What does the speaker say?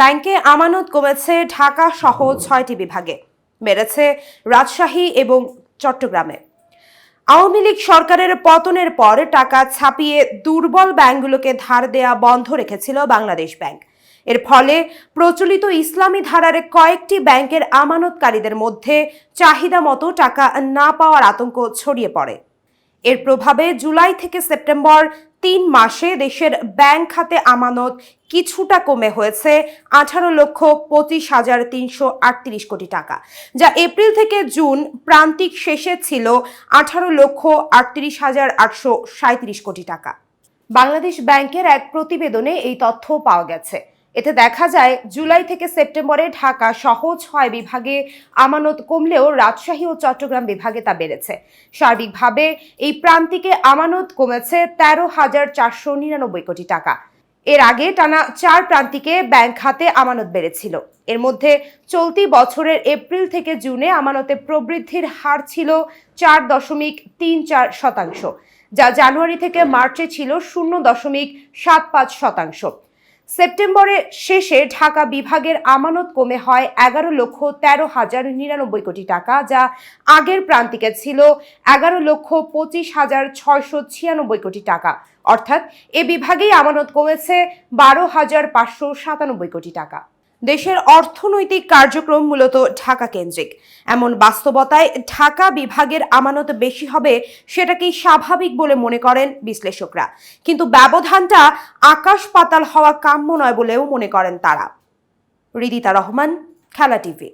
ব্যাংকে আমানত কমেছে ঢাকা সহ ছয়টি বিভাগে। বেড়েছে রাজশাহী এবং চট্টগ্রামে। আওয়ামী লীগ সরকারের পতনের পর টাকা ছাপিয়ে দুর্বল ব্যাংকগুলোকে ধার দেয়া বন্ধ রেখেছিল বাংলাদেশ ব্যাংক। এর ফলে প্রচলিত ইসলামী ধারার কয়েকটি ব্যাংকের আমানতকারীদের মধ্যে চাহিদা মতো টাকা না পাওয়ার আতঙ্ক ছড়িয়ে পড়ে। এর প্রভাবে জুলাই থেকে সেপ্টেম্বর তিন মাসে দেশের ব্যাংক খাতে আমানত কিছুটা কমে হয়েছে, আঠারো লক্ষ পঁচিশ হাজার তিনশো আটত্রিশ কোটি টাকা, যা এপ্রিল থেকে জুন প্রান্তিক শেষে ছিল আঠারো লক্ষ আটত্রিশ হাজার আটশো সাঁত্রিশ কোটি টাকা। বাংলাদেশ ব্যাংকের এক প্রতিবেদনে এই তথ্য পাওয়া গেছে। এতে দেখা যায়, জুলাই থেকে সেপ্টেম্বরে ঢাকা সহ ছয় বিভাগে আমানত কমলেও রাজশাহী ও চট্টগ্রাম বিভাগে তা বেড়েছে। সার্বিকভাবে এই প্রান্তিকে আমানত কমেছে তেরো হাজার চারশো নিরানব্বই কোটি টাকা। এর আগে টানা চার প্রান্তিকে ব্যাংক খাতে আমানত বেড়েছিল। এর মধ্যে চলতি বছরের এপ্রিল থেকে জুনে আমানতে প্রবৃদ্ধির হার ছিল চার দশমিক তিন চার শতাংশ, যা জানুয়ারি থেকে মার্চে ছিল শূন্য দশমিক সাত পাঁচ শতাংশ। সেপ্টেম্বরের শেষে ঢাকা বিভাগের আমানত কমে হয় এগারো লক্ষ তেরো হাজার নিরানব্বই কোটি টাকা, যা আগের প্রান্তিকে ছিল এগারো লক্ষ পঁচিশ হাজার ছয়শো ছিয়ানব্বই কোটি টাকা। অর্থাৎ এ বিভাগেই আমানত কমেছে বারো হাজার পাঁচশো সাতানব্বই কোটি টাকা। দেশের অর্থনৈতিক কার্যক্রম মূলত ঢাকা কেন্দ্রিক। এমন বাস্তবতায় ঢাকা বিভাগের আমানত বেশি হবে সেটাকেই স্বাভাবিক বলে মনে করেন বিশ্লেষকরা। কিন্তু ব্যবধানটা আকাশ পাতাল হওয়া কাম্য নয় বলেও মনে করেন তারা। রিদিতা রহমান, খেলা টিভি।